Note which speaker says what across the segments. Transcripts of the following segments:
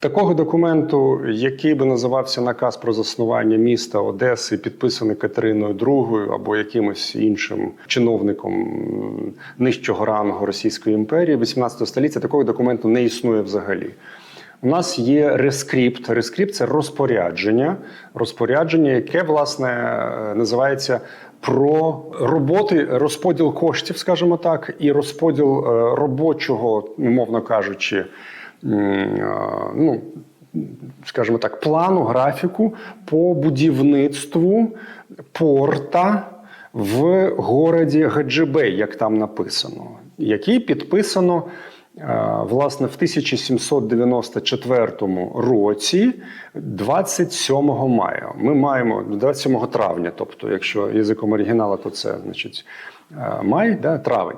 Speaker 1: Такого документу, який би називався наказ про заснування міста Одеси, підписаний Катериною II або якимось іншим чиновником нижчого рангу Російської імперії 18 століття, такого документу не існує взагалі. У нас є рескрипт. Рескрипт це розпорядження, розпорядження, яке власне називається про роботи, розподіл коштів, скажімо так, і розподіл е, робочого, умовно кажучи, ну. Скажімо так, плану графіку по будівництву порта в городі Гаджибей, як там написано, який підписано власне в 1794 році, 27 мая. Ми маємо 27 травня, тобто, якщо язиком оригіналу, то це значить май, да, травень.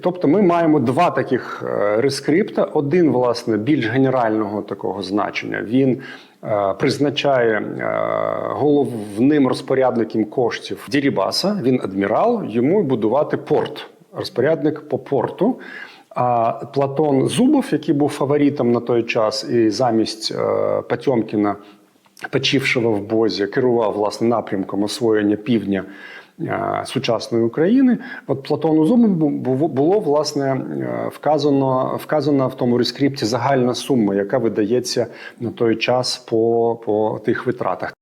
Speaker 1: Тобто ми маємо два таких е, рескрипта. Один, власне, більш генерального такого значення. Він е, призначає е, головним розпорядником коштів Дірібаса, він адмірал, йому будувати порт, розпорядник по порту. А Платон Зубов, який був фаворитом на той час, і замість е, Потьомкіна, почившого в Бозі, керував власне напрямком освоєння півдня е, сучасної України. От Платону Зубову бу- було власне е, вказано, вказана в тому рескрипті загальна сума, яка видається на той час по, по тих витратах.